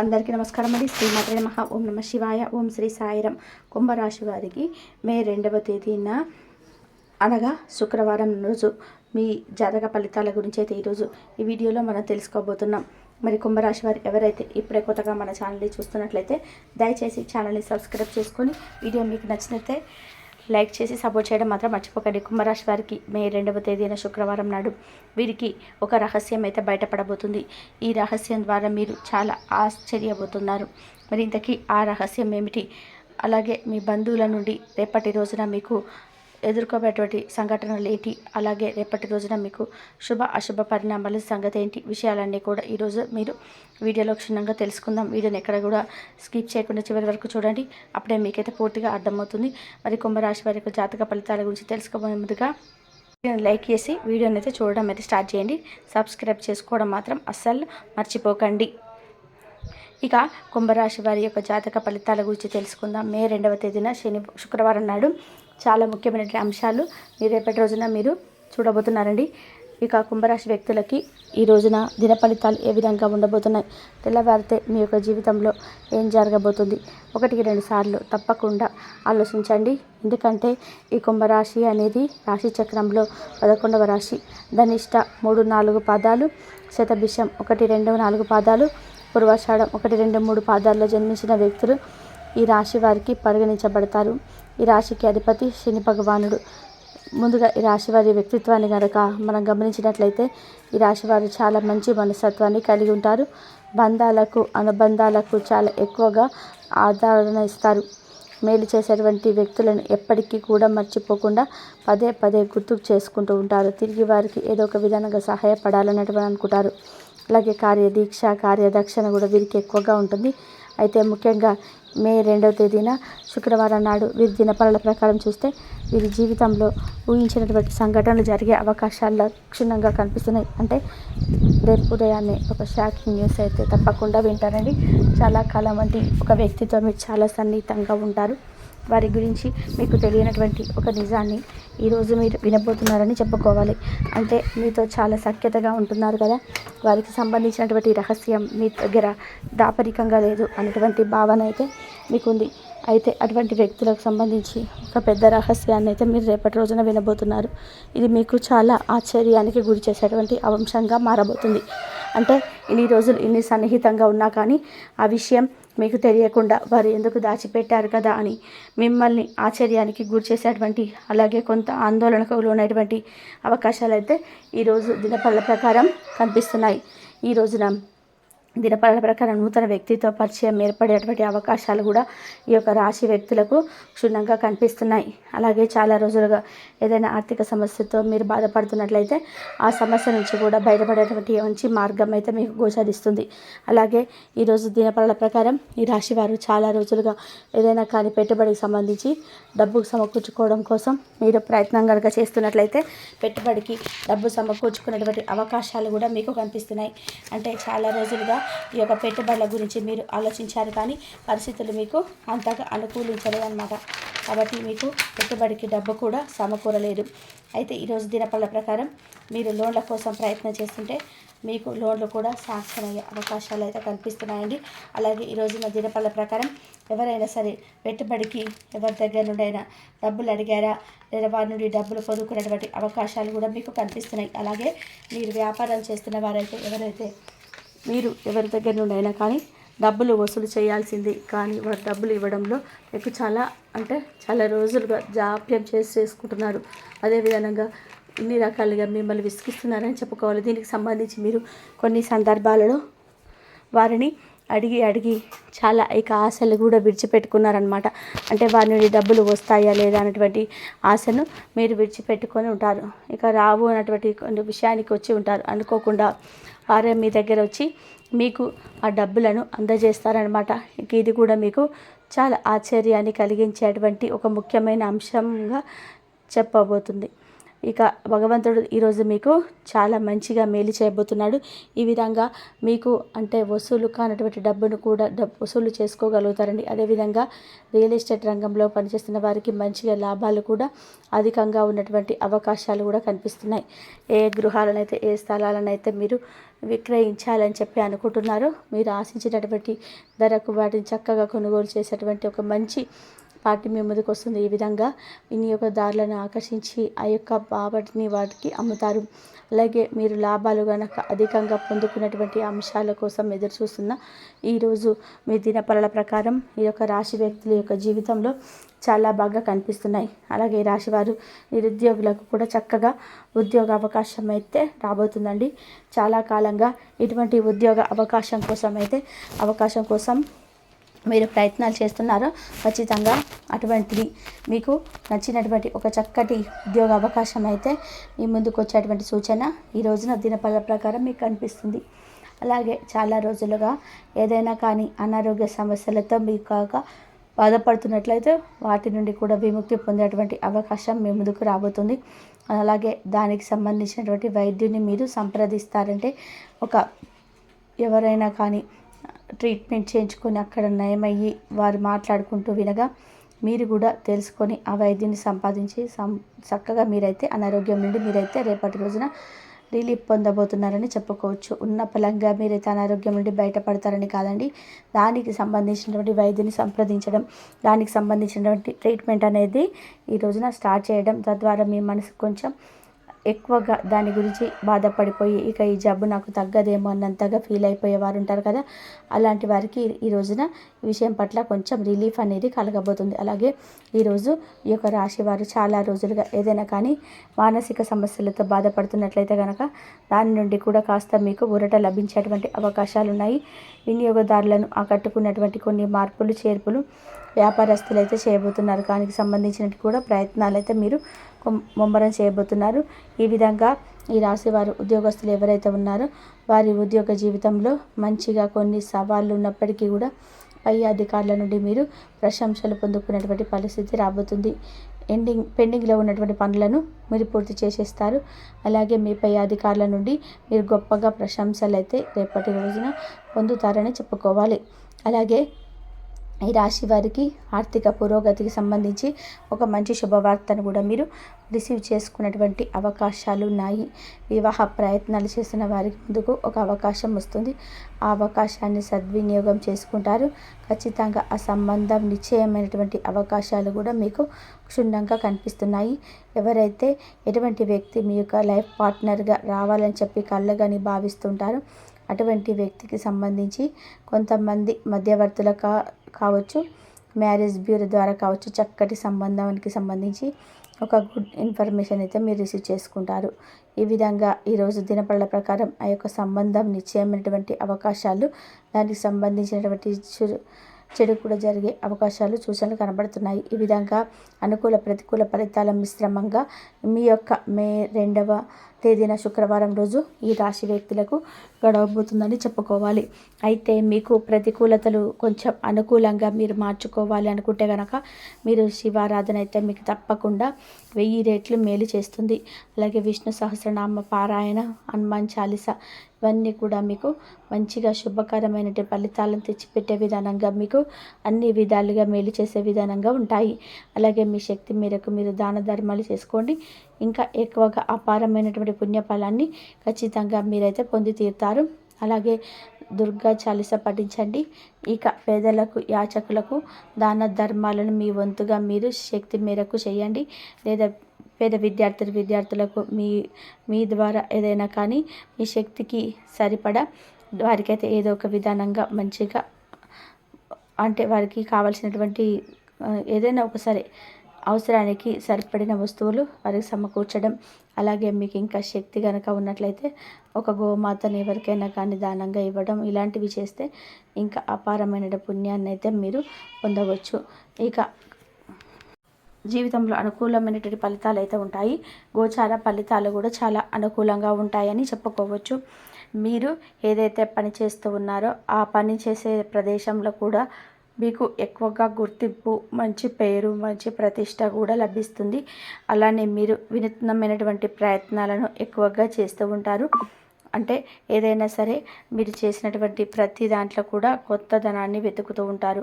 అందరికీ నమస్కారం అండి. శ్రీ మాత్రే మహా ఓం నమ శివాయ. ఓం శ్రీ సాయిరం. కుంభరాశి వారికి మే రెండవ తేదీన అనగా శుక్రవారం రోజు మీ జాతక ఫలితాల గురించి అయితే ఈరోజు ఈ వీడియోలో మనం తెలుసుకోబోతున్నాం. మరి కుంభరాశి వారు ఎవరైతే ఇప్పుడే కొత్తగా మన ఛానల్ని చూస్తున్నట్లయితే దయచేసి ఛానల్ని సబ్స్క్రైబ్ చేసుకొని వీడియో మీకు నచ్చినట్లయితే లైక్ చేసి సపోర్ట్ చేయడం మాత్రం మర్చిపోకండి. కుంభరాశి వారికి మే రెండవ తేదీన శుక్రవారం నాడు వీరికి ఒక రహస్యం అయితే బయటపడబోతుంది. ఈ రహస్యం ద్వారా మీరు చాలా ఆశ్చర్యపోతున్నారు. మరి ఇంతకీ ఆ రహస్యం ఏమిటి? అలాగే మీ బంధువుల నుండి రేపటి రోజున మీకు ఎదుర్కోబేటువంటి సంఘటనలు ఏంటి? అలాగే రేపటి రోజున మీకు శుభ అశుభ పరిణామాల సంగతి ఏంటి? విషయాలన్నీ కూడా ఈరోజు మీరు వీడియోలో క్షుణ్ణంగా తెలుసుకుందాం. వీడియోని ఎక్కడ కూడా స్కిప్ చేయకుండా చివరి వరకు చూడండి. అప్పుడే మీకైతే పూర్తిగా అర్థమవుతుంది. మరి కుంభరాశి వారి యొక్క జాతక ఫలితాల గురించి తెలుసుకోబోయే ముందుగా వీడియోని లైక్ చేసి వీడియోని అయితే చూడడం అయితే స్టార్ట్ చేయండి. సబ్స్క్రైబ్ చేసుకోవడం మాత్రం అస్సలు మర్చిపోకండి. ఇక కుంభరాశి వారి యొక్క జాతక ఫలితాల గురించి తెలుసుకుందాం. మే రెండవ తేదీన శని శుక్రవారం నాడు చాలా ముఖ్యమైన అంశాలు మీరు రేపటి రోజున మీరు చూడబోతున్నారండి. ఇక కుంభరాశి వ్యక్తులకి ఈ రోజున దిన ఫలితాలు ఏ విధంగా ఉండబోతున్నాయి? తెల్లవారితే మీ యొక్క జీవితంలో ఏం జరగబోతుంది? ఒకటికి రెండు సార్లు తప్పకుండా ఆలోచించండి. ఎందుకంటే ఈ కుంభరాశి అనేది రాశి చక్రంలో పదకొండవ రాశి. ధనిష్ట మూడు నాలుగు పాదాలు శతభిషం ఒకటి రెండు నాలుగు పాదాలు పూర్వాషాఢం ఒకటి రెండు మూడు పాదాల్లో జన్మించిన వ్యక్తులు ఈ రాశి వారికి పరిగణించబడతారు. ఈ రాశికి అధిపతి శని భగవానుడు. ముందుగా ఈ రాశి వారి వ్యక్తిత్వాన్ని కనుక మనం గమనించినట్లయితే ఈ రాశి వారు చాలా మంచి మనస్తత్వాన్ని కలిగి ఉంటారు. బంధాలకు అనుబంధాలకు చాలా ఎక్కువగా ఆదరణ ఇస్తారు. మేలు చేసేటువంటి వ్యక్తులను ఎప్పటికీ కూడా మర్చిపోకుండా పదే పదే గుర్తుకు చేసుకుంటూ ఉంటారు. తిరిగి వారికి ఏదో ఒక విధానంగా సహాయపడాలన్నటువంటి అనుకుంటారు. అలాగే కార్యదీక్ష కార్యదక్షణ కూడా వీరికి ఎక్కువగా ఉంటుంది. అయితే ముఖ్యంగా మే రెండవ తేదీన శుక్రవారం నాడు వీరి దినపరాల ప్రకారం చూస్తే వీరి జీవితంలో ఊహించినటువంటి సంఘటనలు జరిగే అవకాశాలు క్షుణ్ణంగా కనిపిస్తున్నాయి. అంటే రేపు ఉదయాన్నే ఒక షాకింగ్ న్యూస్ అయితే తప్పకుండా వింటారండి. చాలా కాలం వంటి ఒక వ్యక్తితో మీరు చాలా సన్నిహితంగా ఉంటారు. వారి గురించి మీకు తెలియనటువంటి ఒక నిజాన్ని ఈరోజు మీరు వినబోతున్నారని చెప్పుకోవాలి. అంటే మీతో చాలా సఖ్యతగా ఉంటున్నారు కదా. వారికి సంబంధించినటువంటి రహస్యం మీ దగ్గర దాపరికంగా లేదు అనేటువంటి భావన అయితే మీకుంది. అయితే అటువంటి వ్యక్తులకు సంబంధించి ఒక పెద్ద రహస్యాన్ని అయితే మీరు రేపటి రోజున వినబోతున్నారు. ఇది మీకు చాలా ఆశ్చర్యానికి గురి చేసేటువంటి అంశంగా మారబోతుంది. అంటే ఇన్ని రోజులు ఇన్ని సన్నిహితంగా ఉన్నా కానీ ఆ విషయం మీకు తెలియకుండా వారు ఎందుకు దాచిపెట్టారు కదా అని మిమ్మల్ని ఆశ్చర్యానికి గురి చేసేటువంటి అలాగే కొంత ఆందోళనకు లోనైనటువంటి అవకాశాలు అయితే ఈరోజు దినపళ్ళ ప్రకారం కనిపిస్తున్నాయి. ఈ రోజున దినపరాల ప్రకారం నూతన వ్యక్తితో పరిచయం ఏర్పడేటువంటి అవకాశాలు కూడా ఈ యొక్క రాశి వ్యక్తులకు క్షుణ్ణంగా కనిపిస్తున్నాయి. అలాగే చాలా రోజులుగా ఏదైనా ఆర్థిక సమస్యతో మీరు బాధపడుతున్నట్లయితే ఆ సమస్య నుంచి కూడా బయటపడేటువంటి మంచి మార్గం అయితే మీకు గోచరిస్తుంది. అలాగే ఈరోజు దినపరాల ప్రకారం ఈ రాశి వారు చాలా రోజులుగా ఏదైనా కానీ పెట్టుబడికి సంబంధించి డబ్బుకు సమకూర్చుకోవడం కోసం మీరు ప్రయత్నం కనుక చేస్తున్నట్లయితే పెట్టుబడికి డబ్బు సమకూర్చుకునేటువంటి అవకాశాలు కూడా మీకు కనిపిస్తున్నాయి. అంటే చాలా రోజులుగా ఈ యొక్క పెట్టుబడుల గురించి మీరు ఆలోచించారు కానీ పరిస్థితులు మీకు అంతగా అనుకూలించలేదు అనమాట కాబట్టి మీకు పెట్టుబడికి డబ్బు కూడా సమకూరలేదు. అయితే ఈరోజు దినపళ్ళ ప్రకారం మీరు లోన్ల కోసం ప్రయత్నం చేస్తుంటే మీకు లోన్లు కూడా శాంక్షన్ అయ్యే అవకాశాలు అయితే కనిపిస్తున్నాయండి. అలాగే ఈ రోజున దినపళ్ళ ప్రకారం ఎవరైనా సరే పెట్టుబడికి ఎవరి దగ్గర నుండైనా డబ్బులు అడిగారా? లేదా వారి నుండి డబ్బులు పొందుకునేటువంటి అవకాశాలు కూడా మీకు కనిపిస్తున్నాయి. అలాగే మీరు వ్యాపారం చేస్తున్న వారైతే ఎవరైతే మీరు ఎవరి దగ్గర నుండి అయినా కానీ డబ్బులు వసూలు చేయాల్సింది. కానీ వారు డబ్బులు ఇవ్వడంలో మీకు చాలా అంటే చాలా రోజులుగా జాప్యం చేసి చేసుకుంటున్నారు. అదేవిధంగా ఇన్ని రకాలుగా మిమ్మల్ని విసిగిస్తున్నారని చెప్పుకోవాలి. దీనికి సంబంధించి మీరు కొన్ని సందర్భాలలో వారిని అడిగి అడిగి చాలా ఇక ఆశలు కూడా విడిచిపెట్టుకున్నారనమాట అంటే వారి నుండి డబ్బులు వస్తాయా లేదా అనేటువంటి ఆశను మీరు విడిచిపెట్టుకొని ఉంటారు. ఇక రావు అన్నటువంటి కొన్ని విషయానికి వచ్చి ఉంటారు. అనుకోకుండా వారే మీ దగ్గర వచ్చి మీకు ఆ డబ్బులను అందజేస్తారనమాట ఇక ఇది కూడా మీకు చాలా ఆశ్చర్యాన్ని కలిగించేటువంటి ఒక ముఖ్యమైన అంశంగా చెప్పబోతుంది. ఇక భగవంతుడు ఈరోజు మీకు చాలా మంచిగా మేలు చేయబోతున్నాడు. ఈ విధంగా మీకు అంటే వసూలు కానటువంటి డబ్బును కూడా డబ్బు వసూలు చేసుకోగలుగుతారండి. అదేవిధంగా రియల్ ఎస్టేట్ రంగంలో పనిచేస్తున్న వారికి మంచిగా లాభాలు కూడా అధికంగా ఉన్నటువంటి అవకాశాలు కూడా కనిపిస్తున్నాయి. ఏ గృహాలనైతే ఏ స్థలాలనైతే మీరు విక్రయించాలని చెప్పి అనుకుంటున్నారో మీరు ఆశించినటువంటి ధరకు వాటిని చక్కగా కొనుగోలు చేసేటువంటి ఒక మంచి పార్టీ మీ ముందుకు వస్తుంది. ఈ విధంగా వినియోగదారులను ఆకర్షించి ఆ యొక్క బాబటిని వాటికి అమ్ముతారు. అలాగే మీరు లాభాలు కనుక అధికంగా పొందుకున్నటువంటి అంశాల కోసం ఎదురు చూస్తున్న ఈరోజు మీ దినపరల ప్రకారం ఈ యొక్క రాశి వ్యక్తుల యొక్క జీవితంలో చాలా బాగా కనిపిస్తున్నాయి. అలాగే ఈ రాశివారు నిరుద్యోగులకు కూడా చక్కగా ఉద్యోగ అవకాశం అయితే రాబోతుందండి. చాలా కాలంగా ఇటువంటి ఉద్యోగ అవకాశం కోసం అయితే అవకాశం కోసం మీరు ప్రయత్నాలు చేస్తున్నారో ఖచ్చితంగా అటువంటిది మీకు నచ్చినటువంటి ఒక చక్కటి ఉద్యోగ అవకాశం అయితే మీ ముందుకు వచ్చేటువంటి సూచన ఈ రోజున దినపల ప్రకారం మీకు కనిపిస్తుంది. అలాగే చాలా రోజులుగా ఏదైనా కానీ అనారోగ్య సమస్యలతో మీకు కాక బాధపడుతున్నట్లయితే వాటి నుండి కూడా విముక్తి పొందేటువంటి అవకాశం మీ ముందుకు రాబోతుంది. అలాగే దానికి సంబంధించినటువంటి వైద్యుని మీరు సంప్రదిస్తారంటే ఒక ఎవరైనా కానీ ట్రీట్మెంట్ చేయించుకొని అక్కడ నయమయ్యి వారు మాట్లాడుకుంటూ వినగా మీరు కూడా తెలుసుకొని ఆ వైద్యుని సంపాదించి సం చక్కగా మీరైతే అనారోగ్యం నుండి మీరైతే రేపటి రోజున రిలీఫ్ పొందబోతున్నారని చెప్పుకోవచ్చు. ఉన్న పలంగా మీరైతే అనారోగ్యం నుండి బయటపడతారని కాదండి. దానికి సంబంధించినటువంటి వైద్యుని సంప్రదించడం దానికి సంబంధించినటువంటి ట్రీట్మెంట్ అనేది ఈ రోజున స్టార్ట్ చేయడం తద్వారా మీ మనసు కొంచెం ఎక్కువగా దాని గురించి బాధపడిపోయి ఇక ఈ జబ్బు నాకు తగ్గదేమో అన్నంతగా ఫీల్ అయిపోయే వారు ఉంటారు కదా. అలాంటి వారికి ఈ రోజున విషయం పట్ల కొంచెం రిలీఫ్ అనేది కలగబోతుంది. అలాగే ఈరోజు ఈ యొక్క రాశి వారు చాలా రోజులుగా ఏదైనా కానీ మానసిక సమస్యలతో బాధపడుతున్నట్లయితే కనుక దాని నుండి కూడా కాస్త మీకు ఊరట లభించేటువంటి అవకాశాలు ఉన్నాయి. వినియోగదారులను ఆకట్టుకున్నటువంటి కొన్ని మార్పులు చేర్పులు వ్యాపారస్తులు అయితే చేయబోతున్నారు. దానికి సంబంధించినట్టు కూడా ప్రయత్నాలు అయితే మీరు ముమ్మరం చేయబోతున్నారు. ఈ విధంగా ఈ రాశి వారు ఉద్యోగస్తులు ఎవరైతే ఉన్నారో వారి ఉద్యోగ జీవితంలో మంచిగా కొన్ని సవాళ్ళు ఉన్నప్పటికీ కూడా పై అధికారుల నుండి మీరు ప్రశంసలు పొందుకునేటువంటి పరిస్థితి రాబోతుంది. ఎండింగ్ పెండింగ్లో ఉన్నటువంటి పనులను మీరు పూర్తి చేసేస్తారు. అలాగే మీ పై అధికారుల నుండి మీరు గొప్పగా ప్రశంసలు అయితే రేపటి రోజున పొందుతారని చెప్పుకోవాలి. అలాగే ఈ రాశి వారికి ఆర్థిక పురోగతికి సంబంధించి ఒక మంచి శుభవార్తను కూడా మీరు రిసీవ్ చేసుకున్నటువంటి అవకాశాలు ఉన్నాయి. వివాహ ప్రయత్నాలు చేసిన వారికి ముందుకు ఒక అవకాశం వస్తుంది. ఆ అవకాశాన్ని సద్వినియోగం చేసుకుంటారు. ఖచ్చితంగా ఆ సంబంధం నిశ్చయమైనటువంటి అవకాశాలు కూడా మీకు క్షుణ్ణంగా కనిపిస్తున్నాయి. ఎవరైతే ఎటువంటి వ్యక్తి మీ యొక్క లైఫ్ పార్ట్నర్గా రావాలని చెప్పి కళ్ళగాని భావిస్తుంటారు అటువంటి వ్యక్తికి సంబంధించి కొంతమంది మధ్యవర్తుల కావచ్చు. మ్యారేజ్ బ్యూరో ద్వారా కావచ్చు చక్కటి సంబంధానికి సంబంధించి ఒక గుడ్ ఇన్ఫర్మేషన్ అయితే మీరు రిసీవ్ చేసుకుంటారు. ఈ విధంగా ఈరోజు దినపళ్ళ ప్రకారం ఆ యొక్క సంబంధం నిశ్చయమైనటువంటి అవకాశాలు దానికి సంబంధించినటువంటి చెడు కూడా జరిగే అవకాశాలు సూచనలు కనబడుతున్నాయి. ఈ విధంగా అనుకూల ప్రతికూల ఫలితాల మిశ్రమంగా మీ యొక్క మే రెండవ తేదీన శుక్రవారం రోజు ఈ రాశి వ్యక్తులకు గడవబోతుందని చెప్పుకోవాలి. అయితే మీకు ప్రతికూలతలు కొంచెం అనుకూలంగా మీరు మార్చుకోవాలి అనుకుంటే కనుక మీరు శివారాధన అయితే మీకు తప్పకుండా వెయ్యి రేట్లు మేలు చేస్తుంది. అలాగే విష్ణు సహస్రనామ పారాయణ హనుమాన్ చాలీస ఇవన్నీ కూడా మీకు మంచిగా శుభకరమైన ఫలితాలను తెచ్చిపెట్టే విధానంగా మీకు అన్ని విధాలుగా మేలు చేసే విధానంగా ఉంటాయి. అలాగే మీ శక్తి మేరకు మీరు దాన ధర్మాలు చేసుకోండి. ఇంకా ఎక్కువగా అపారమైనటువంటి పుణ్యఫలాన్ని ఖచ్చితంగా మీరైతే పొంది తీరుతారు. అలాగే దుర్గా చాలీస పఠించండి. ఇక పేదలకు యాచకులకు దాన ధర్మాలను మీ వంతుగా మీరు శక్తి మేరకు చేయండి. లేదా పేద విద్యార్థులు విద్యార్థులకు మీ మీ ద్వారా ఏదైనా కానీ మీ శక్తికి సరిపడా వారికైతే ఏదో ఒక విధానంగా మంచిగా అంటే వారికి కావాల్సినటువంటి ఏదైనా ఒకసారి అవసరానికి సరిపడిన వస్తువులు వారికి సమకూర్చడం. అలాగే మీకు ఇంకా శక్తి కనుక ఉన్నట్లయితే ఒక గోమాతని ఎవరికైనా కానీ దానంగా ఇవ్వడం ఇలాంటివి చేస్తే ఇంకా అపారమైన పుణ్యాన్ని అయితే మీరు పొందవచ్చు. ఇక జీవితంలో అనుకూలమైనటువంటి ఫలితాలు అయితే ఉంటాయి. గోచార ఫలితాలు కూడా చాలా అనుకూలంగా ఉంటాయని చెప్పుకోవచ్చు. మీరు ఏదైతే పని చేస్తూ ఉన్నారో ఆ పని చేసే ప్రదేశంలో కూడా మీకు ఎక్కువగా గుర్తింపు మంచి పేరు మంచి ప్రతిష్ట కూడా లభిస్తుంది. అలానే మీరు వినూత్నమైనటువంటి ప్రయత్నాలను ఎక్కువగా చేస్తూ ఉంటారు. అంటే ఏదైనా సరే మీరు చేసినటువంటి ప్రతి దాంట్లో కూడా కొత్తదనాన్ని వెతుకుతూ ఉంటారు.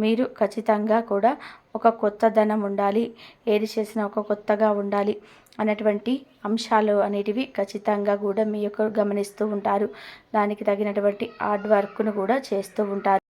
మీరు ఖచ్చితంగా కూడా ఒక కొత్తదనం ఉండాలి ఏది చేసినా ఒక కొత్తగా ఉండాలి అన్నటువంటి అంశాలు అనేటివి ఖచ్చితంగా కూడా మీ యొక్క గమనిస్తూ ఉంటారు. దానికి తగినటువంటి హార్డ్ వర్క్ను కూడా చేస్తూ ఉంటారు.